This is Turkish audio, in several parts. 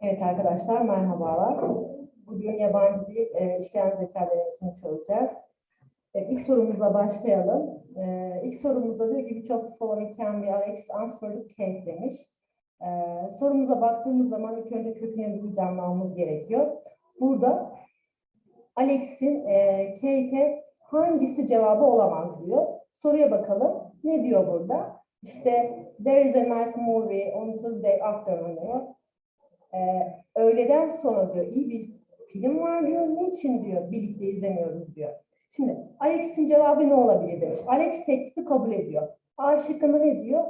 Evet arkadaşlar merhabalar. Bugün yabancı dil e, işleyen zeka denemesini çözeceğiz. Evet, ilk sorumuzla başlayalım. E, ilk sorumuzda diyor ki the following can be Alex answered Kate demiş. E, sorumuza baktığımız zaman ilk önce kökünü bir anlamamız gerekiyor. Burada Alex'in e, Kate'e hangisi cevabı olamaz diyor. Soruya bakalım. Ne diyor burada? İşte there is a nice movie on Tuesday afternoon diyor. Ee, öğleden sonra diyor iyi bir film var diyor. Niçin diyor birlikte izlemiyoruz diyor. Şimdi Alex'in cevabı ne olabilir demiş. Alex teklifi kabul ediyor. A şıkkında ne diyor?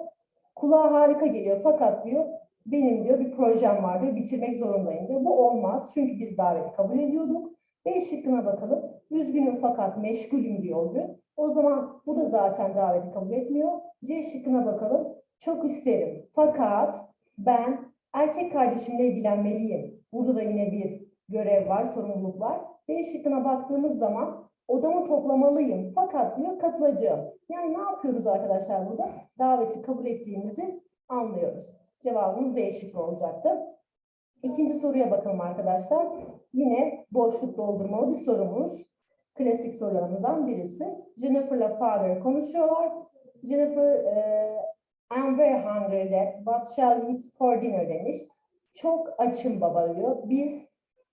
Kulağa harika geliyor fakat diyor benim diyor bir projem var diyor bitirmek zorundayım diyor. Bu olmaz çünkü biz daveti kabul ediyorduk. B şıkkına bakalım. Üzgünüm fakat meşgulüm diyor diyor. O zaman bu da zaten daveti kabul etmiyor. C şıkkına bakalım. Çok isterim fakat ben erkek kardeşimle ilgilenmeliyim. Burada da yine bir görev var, sorumluluk var. D şıkkına baktığımız zaman odamı toplamalıyım fakat diyor katılacağım. Yani ne yapıyoruz arkadaşlar burada? Daveti kabul ettiğimizi anlıyoruz. Cevabımız D şıkkı olacaktı. İkinci soruya bakalım arkadaşlar. Yine boşluk doldurmalı bir sorumuz. Klasik sorularımızdan birisi. Jennifer'la Father konuşuyorlar. Jennifer, e, I'm very hungry dad. What shall we eat for dinner demiş. Çok açım baba diyor. Biz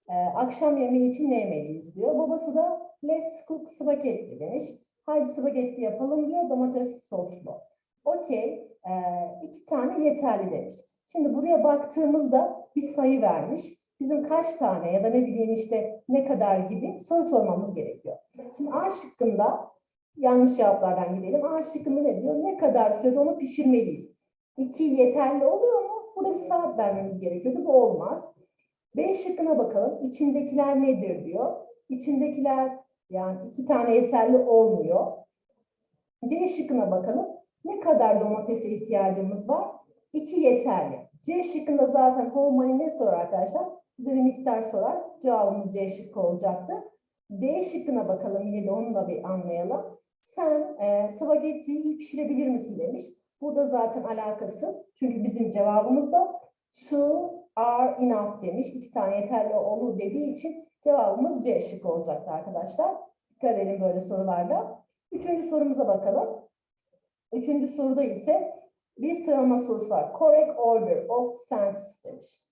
e, akşam yemeği için ne yemeliyiz diyor. Babası da let's cook spaghetti demiş. Haydi spagetti yapalım diyor. Domates soslu. Okey. E, iki tane yeterli demiş. Şimdi buraya baktığımızda bir sayı vermiş. Bizim kaç tane ya da ne bileyim işte ne kadar gibi soru sormamız gerekiyor. Şimdi A şıkkında yanlış cevaplardan gidelim. A şıkkında ne diyor? Ne kadar sürede onu pişirmeliyiz? İki yeterli oluyor mu? Burada bir saat vermemiz gerekiyordu. Bu olmaz. B şıkkına bakalım. İçindekiler nedir diyor. İçindekiler yani iki tane yeterli olmuyor. C şıkkına bakalım. Ne kadar domatese ihtiyacımız var? İki yeterli. C şıkkında zaten Holman'ı ne sorar arkadaşlar? Bize bir miktar sorar. Cevabımız C şıkkı olacaktı. D şıkkına bakalım yine de onu da bir anlayalım. Sen e, spagettiyi iyi pişirebilir misin demiş. Burada zaten alakasız. Çünkü bizim cevabımız da two are enough demiş. İki tane yeterli olur dediği için cevabımız C şıkkı olacaktı arkadaşlar. Dikkat edelim böyle sorularda. Üçüncü sorumuza bakalım. Üçüncü soruda ise bir sıralama sorusu var. Correct order of sentences demiş.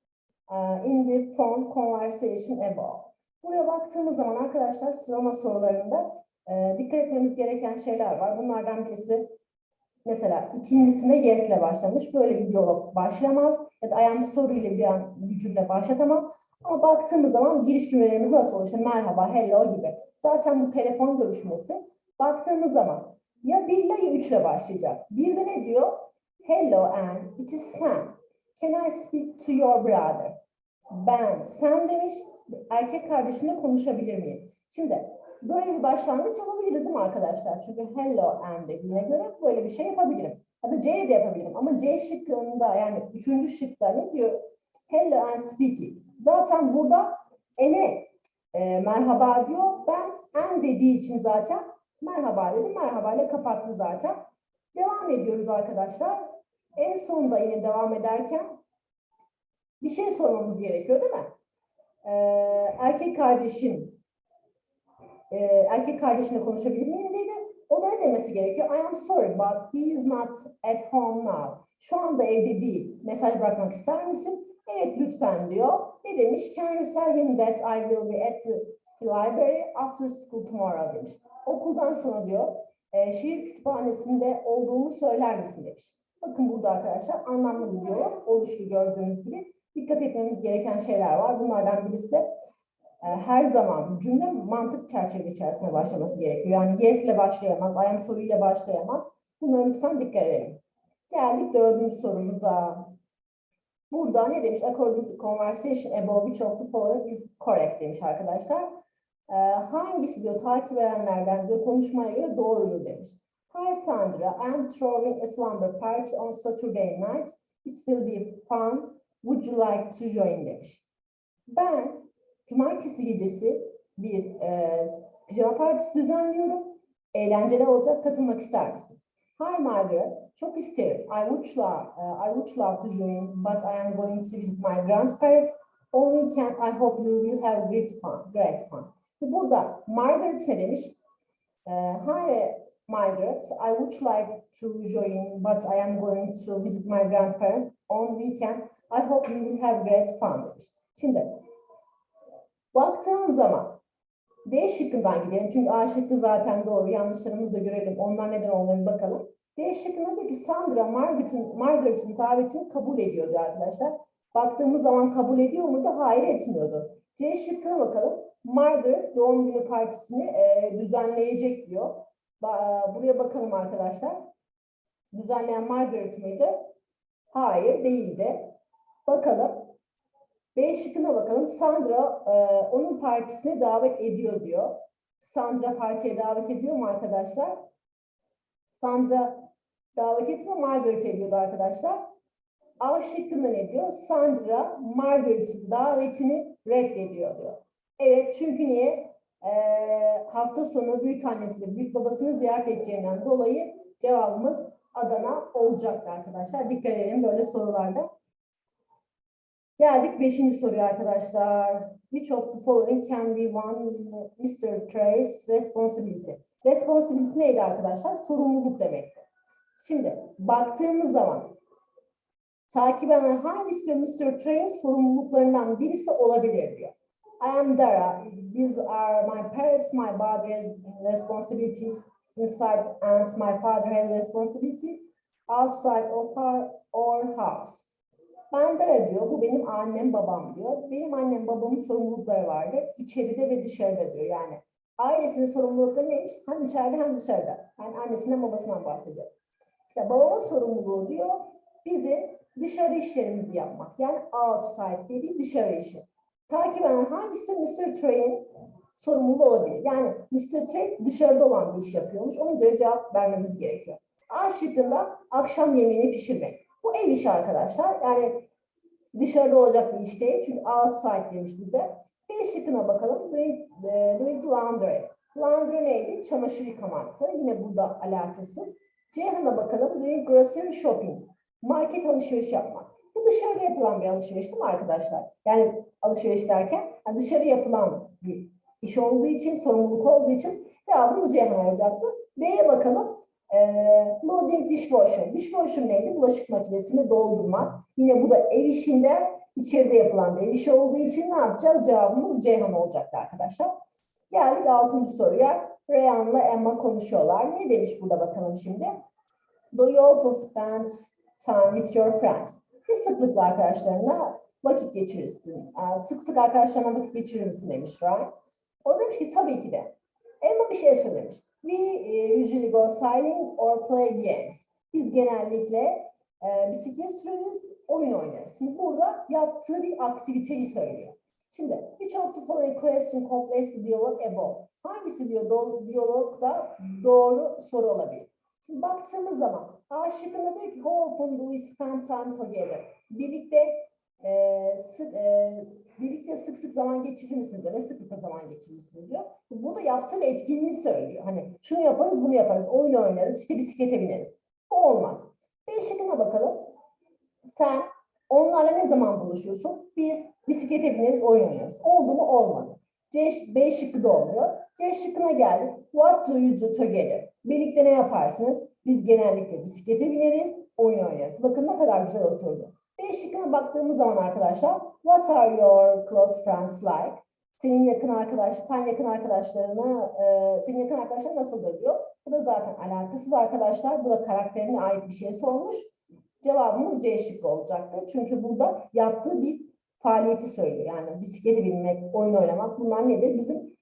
İn the phone conversation above. Buraya baktığımız zaman arkadaşlar sıralama sorularında e, dikkat etmemiz gereken şeyler var. Bunlardan birisi mesela ikincisinde yes ile başlamış. Böyle bir diyalog başlamaz. Ya da I am sorry ile bir, an, bir cümle başlatamam. Ama baktığımız zaman giriş cümlelerimiz nasıl olur? İşte merhaba, hello gibi. Zaten bu telefon görüşmesi. Baktığımız zaman ya bir ya üç ile başlayacak. Bir de ne diyor? Hello Anne, it is Sam. Can I speak to your brother? Ben Sam demiş. Erkek kardeşimle konuşabilir miyim? Şimdi böyle bir başlangıç yapabiliriz değil mi arkadaşlar? Çünkü hello Anne dediğine göre böyle bir şey yapabilirim. Ya da C de yapabilirim. Ama C şıkkında yani üçüncü şıkta ne diyor? Hello and speaking. Zaten burada ene e, merhaba diyor. Ben en dediği için zaten merhaba dedim. Merhaba ile kapattı zaten. Devam ediyoruz arkadaşlar. En sonunda yine devam ederken bir şey sormamız gerekiyor değil mi? Ee, erkek kardeşin e, erkek kardeşimle konuşabilir miyim dedi. O da ne demesi gerekiyor? I am sorry but he is not at home now. Şu anda evde değil. Mesaj bırakmak ister misin? Evet lütfen diyor. Ne demiş? Can you tell him that I will be at the library after school tomorrow demiş. Okuldan sonra diyor e, şehir kütüphanesinde olduğumu söyler misin demiş. Bakın burada arkadaşlar anlamlı bir diyalog oluştu gördüğünüz gibi. Dikkat etmemiz gereken şeyler var. Bunlardan birisi de e, her zaman cümle mantık çerçeve içerisinde başlaması gerekiyor. Yani yes ile başlayamaz, I am sorry ile başlayamaz. Bunlara lütfen dikkat edelim. Geldik dördüncü sorumuza. Burada ne demiş? According to conversation above which of the following is correct demiş arkadaşlar. Ee, hangisi diyor takip edenlerden diyor konuşmaya göre doğrudur demiş. Hi Sandra, I'm throwing a slumber party on Saturday night. It will be fun. Would you like to join demiş. Ben cumartesi gecesi bir e, pijama partisi düzenliyorum. Eğlenceli olacak. Katılmak ister misin? Hi Margaret, çok isterim. I would love, uh, I would love to join, but I am going to visit my grandparents on weekend. I hope you will have great fun. Great fun. Burada Margaret demiş? Uh, Hi Margaret, I would like to join, but I am going to visit my grandparents on weekend. I hope you will have great fun. Şimdi baktığımız zaman D şıkkından gidelim. Çünkü A şıkkı zaten doğru. Yanlışlarımızı da görelim. Onlar neden olduğunu bakalım. D şıkkında diyor ki Sandra Margaret'in Margaret'in davetini kabul ediyor diyor arkadaşlar. Baktığımız zaman kabul ediyor muydu? Hayır etmiyordu. C şıkkına bakalım. Margaret doğum günü partisini e, düzenleyecek diyor. Ba- Buraya bakalım arkadaşlar. Düzenleyen Margaret mıydı? Hayır değildi. Bakalım. B şıkkına bakalım. Sandra e, onun partisine davet ediyor diyor. Sandra partiye davet ediyor mu arkadaşlar? Sandra davet etmiyor, Margaret ediyordu arkadaşlar. A şıkkında ne diyor? Sandra Margaret'in davetini reddediyor diyor. Evet çünkü niye? E, hafta sonu büyük annesi, büyük babasını ziyaret edeceğinden dolayı cevabımız Adana olacaktı arkadaşlar. Dikkat edelim böyle sorularda. Geldik beşinci soruya arkadaşlar. Which of the following can be one Mr. Trace responsibility? Responsibility neydi arkadaşlar? Sorumluluk demekti. Şimdi baktığımız zaman takip eden hangisi Mr. Trace'in sorumluluklarından birisi olabilir diyor. I am Dara. These are my parents. My has responsibilities inside and my father has responsibility outside of our, our house. Ben Dara diyor, bu benim annem babam diyor. Benim annem babamın sorumlulukları vardı. içeride ve dışarıda diyor yani. Ailesinin sorumlulukları neymiş? Hem içeride hem dışarıda. Yani annesinden babasından bahsediyor. İşte babamın sorumluluğu diyor, bizim dışarı işlerimizi yapmak. Yani outside dediği dışarı işi. Takip eden hangisi Mr. Trey'in sorumluluğu olabilir? Yani Mr. Trey dışarıda olan bir iş yapıyormuş. Ona göre cevap vermemiz gerekiyor. A şıkkında akşam yemeğini pişirmek. Bu ev işi arkadaşlar. Yani dışarıda olacak bir iş değil. Çünkü outside demiş bize. B şıkkına bakalım. Doing, e, doing laundry. Laundry neydi? Çamaşır yıkamaktı. Yine burada alakası. Ceyhan'a bakalım. Doing grocery shopping. Market alışveriş yapmak. Bu dışarıda yapılan bir alışveriş değil mi arkadaşlar? Yani alışveriş derken yani dışarı yapılan bir iş olduğu için, sorumluluk olduğu için cevabımız Ceyhan olacaktı. D'ye bakalım. Ee, loading dishwasher. Dishwasher neydi? Bulaşık makinesini doldurmak. Yine bu da ev işinde içeride yapılan bir ev işi olduğu için ne yapacağız? Cevabımız Ceyhan olacaktı arkadaşlar. Geldik altıncı soruya. Reyhan'la Emma konuşuyorlar. Ne demiş burada bakalım şimdi? Do you often spend time with your friends? Ne sıklıkla arkadaşlarına vakit geçirirsin? Sık sık arkadaşlarına vakit geçirir misin demiş Ryan. O demiş ki tabii ki de. Emma bir şey söylemiş. We eh, usually go cycling or play games. Biz genellikle e, bisiklet süreriz, oyun oynarız. Şimdi burada yaptığı bir aktiviteyi söylüyor. Şimdi which of the following question completes the dialogue above? Hangisi diyor diyalogda doğru soru olabilir? Şimdi baktığımız zaman A şıkkında diyor ki how often do we spend time together? Birlikte e, sık, e, birlikte sık sık zaman geçirir misiniz? Ne sıklıkla zaman geçirirsiniz diyor. Burada yaptığı bir etkinliği söylüyor. Hani şunu yaparız, bunu yaparız, oyun oynarız, işte bisiklete bineriz. Bu olmaz. B şıkkına bakalım. Sen onlarla ne zaman buluşuyorsun? Biz bisiklete bineriz, oyun oynarız. Oldu mu? Olmadı. C, B şıkkı da olmuyor. C şıkkına geldik. What do you do together? Birlikte ne yaparsınız? Biz genellikle bisiklete bineriz, oyun oynarız. Bakın ne kadar güzel oturdu. B şıkkına baktığımız zaman arkadaşlar, what are your close friends like? Senin yakın arkadaş, sen yakın arkadaşlarını, e, senin yakın arkadaşların nasıldır diyor. Bu da zaten alakasız arkadaşlar. Bu da karakterine ait bir şey sormuş. Cevabımız C şıkkı olacaktı. Çünkü burada yaptığı bir faaliyeti söylüyor. Yani bisiklete binmek, oyun oynamak bunlar nedir? Bizim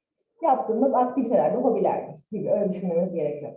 yaptığımız aktivitelerdir, hobilerdir gibi öyle düşünmemiz gerekiyor.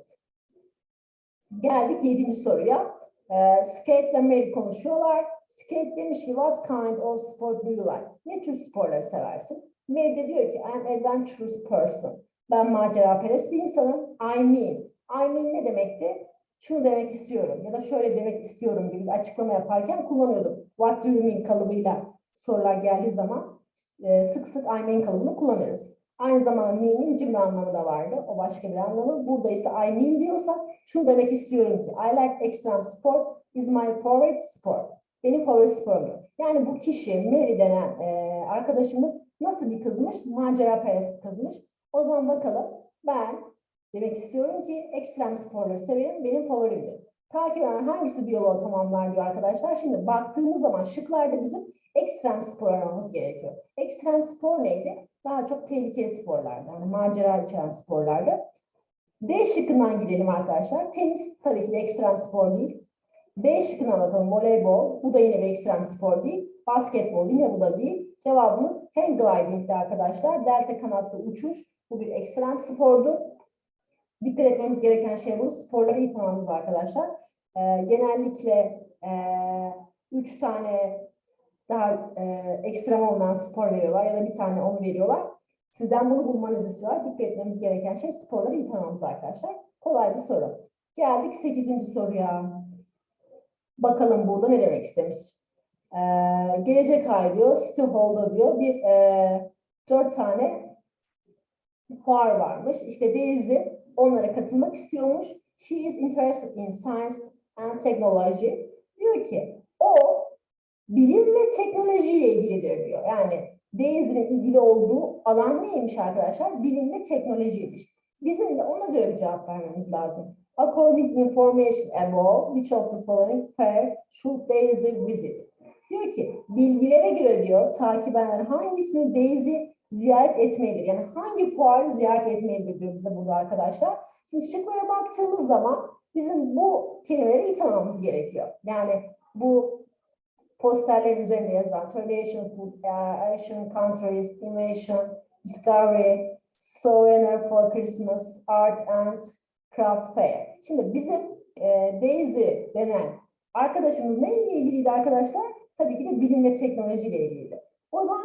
Geldik yedinci soruya. Ee, skate ile Mary konuşuyorlar. Skate demiş ki what kind of sport do you like? Ne tür sporları seversin? Mary de diyor ki I am adventurous person. Ben maceraperest bir insanım. I mean. I mean ne demekti? Şunu demek istiyorum ya da şöyle demek istiyorum gibi bir açıklama yaparken kullanıyordum. What do you mean kalıbıyla sorular geldiği zaman e, sık sık I mean kalıbını kullanırız. Aynı zamanda me'nin cümle anlamı da vardı. O başka bir anlamı. Burada ise I mean diyorsa şunu demek istiyorum ki I like extreme sport is my favorite sport. Benim favori sporum. Yani bu kişi Mary denen e, arkadaşımız nasıl bir kızmış? Macera perest kızmış. O zaman bakalım ben demek istiyorum ki ekstrem sporları severim. Benim favorimdir. Takip eden hangisi diyaloğu tamamlar diyor arkadaşlar. Şimdi baktığımız zaman şıklarda bizim ekstrem spor aramamız gerekiyor. Ekstrem spor neydi? Daha çok tehlikeli sporlardı. Yani macera içeren sporlardı. D şıkkından gidelim arkadaşlar. Tenis tabii ki de ekstrem spor değil. B şıkkına bakalım. Voleybol. Bu da yine bir ekstrem spor değil. Basketbol yine bu da değil. Cevabımız hang gliding'di arkadaşlar. Delta kanatlı uçuş. Bu bir ekstrem spordu. Dikkat etmemiz gereken şey bu. Sporları iyi tanımamız arkadaşlar. Ee, genellikle e, üç tane daha e, ekstrem olmayan spor veriyorlar ya da bir tane onu veriyorlar. Sizden bunu bulmanızı istiyorlar. Dikkat etmemiz gereken şey sporları iyi tanımamız arkadaşlar. Kolay bir soru. Geldik 8. soruya. Bakalım burada ne demek istemiş. Ee, gelecek ay diyor, City Hall'da diyor bir e, dört tane fuar varmış. İşte Daisy onlara katılmak istiyormuş. She is interested in science and technology. Diyor ki o bilim ve teknolojiyle ilgilidir diyor. Yani Daisy'nin ilgili olduğu alan neymiş arkadaşlar? Bilim ve teknolojiymiş. Bizim de ona göre bir cevap vermemiz lazım. According to information above, which of the following pair should Daisy visit? Diyor ki, bilgilere göre diyor, takip eden hangisini Daisy ziyaret etmelidir? Yani hangi fuarı ziyaret etmelidir diyor bize burada arkadaşlar. Şimdi şıklara baktığımız zaman bizim bu kelimeleri iyi tanımamız gerekiyor. Yani bu posterlerin üzerinde yazan Tradition, Food, Asian Countries, Innovation, Discovery, Souvenir for Christmas, Art and Craft Fair. Şimdi bizim e, Daisy denen arkadaşımız neyle ilgiliydi arkadaşlar? Tabii ki de bilim ve teknoloji ile ilgiliydi. O zaman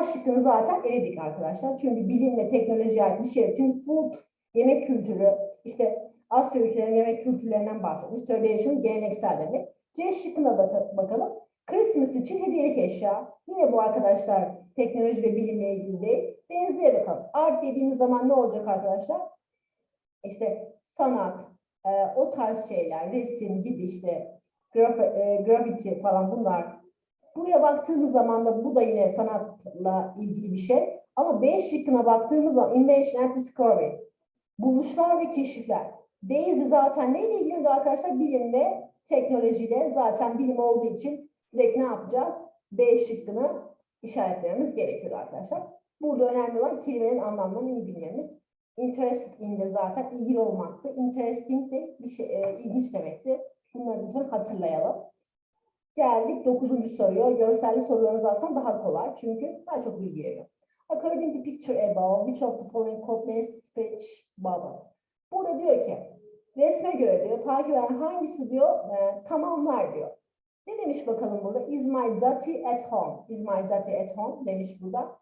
A şıkkını zaten eledik arkadaşlar. Çünkü bilim ve teknoloji ait bir şey. Çünkü food, yemek kültürü, işte Asya ülkelerinin yemek kültürlerinden bahsetmiş. Tradition, geleneksel demek. C şıkkına bak bakalım. Christmas için hediyelik eşya. Yine bu arkadaşlar teknoloji ve bilimle ilgili değil. Denizli'ye bakalım. Art dediğimiz zaman ne olacak arkadaşlar? İşte sanat, e, o tarz şeyler, resim gibi işte graf, e, graffiti falan bunlar. Buraya baktığımız zaman da bu da yine sanatla ilgili bir şey. Ama B şıkkına baktığımız zaman invention and discovery. Buluşlar ve keşifler. Daisy zaten neyle ilgili arkadaşlar? Bilim ve teknolojiyle zaten bilim olduğu için direkt ne yapacağız? B şıkkını işaretlememiz gerekiyor arkadaşlar. Burada önemli olan kelimenin anlamlarını iyi bilmemiz. Interested in de zaten ilgili olmaktı. Interesting de bir şey, e, ilginç demekti. Bunları lütfen hatırlayalım. Geldik 9. soruya. Görselli sorularınız aslında daha kolay. Çünkü daha çok bilgi veriyor. According to picture above, which of the following contains speech bubble? Burada diyor ki, resme göre diyor, takip eden hangisi diyor, e, tamamlar diyor. Ne demiş bakalım burada? Is my daddy at home? Is my daddy at home? Demiş burada.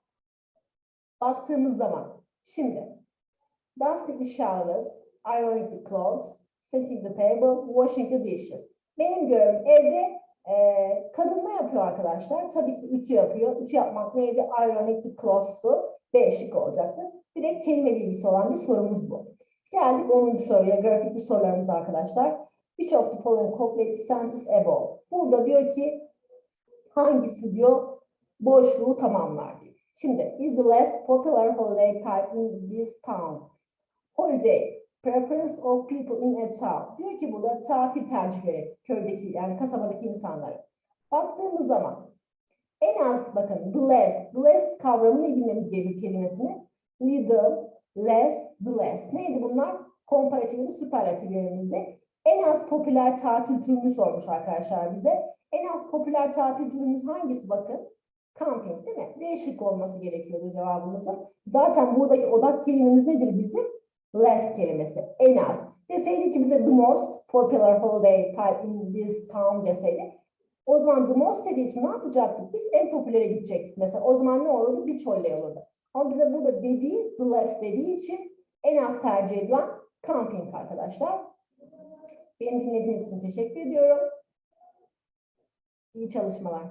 Baktığımız zaman, şimdi, dusting the showers, ironing the clothes, setting the table, washing the dishes. Benim görevim evde e, kadın ne yapıyor arkadaşlar? Tabii ki ütü yapıyor. Ütü yapmak neydi? Ironing the clothes'tu. B şık olacaktı. Direkt kelime bilgisi olan bir sorumuz bu. Geldik 10. soruya. Grafikli sorularımız arkadaşlar. Which of the following complete sentence above? Burada diyor ki hangisi diyor boşluğu tamamlar diyor. Şimdi is the less popular holiday type in this town? Holiday preference of people in a town. Diyor ki burada tatil tercihleri köydeki yani kasabadaki insanları. Baktığımız zaman en az bakın the less kavramını bilmemiz gerekiyor kelimesini. Little, less, less. Neydi bunlar? Komparatif ve süperlatiflerimizde. En az popüler tatil türünü sormuş arkadaşlar bize. En az popüler tatil türümüz hangisi bakın? Camping değil mi? Değişik olması gerekiyordu cevabımızın. Zaten buradaki odak kelimemiz nedir bizim? Less kelimesi. En az. Deseydi ki bize the most popular holiday type in this town deseydi. O zaman the most dediği için ne yapacaktık? Biz en popülere gidecektik mesela. O zaman ne olurdu? Beach holiday olurdu. Ama bize burada dediği, the less dediği için en az tercih edilen camping arkadaşlar. Beni dinlediğiniz için teşekkür ediyorum. İyi çalışmalar.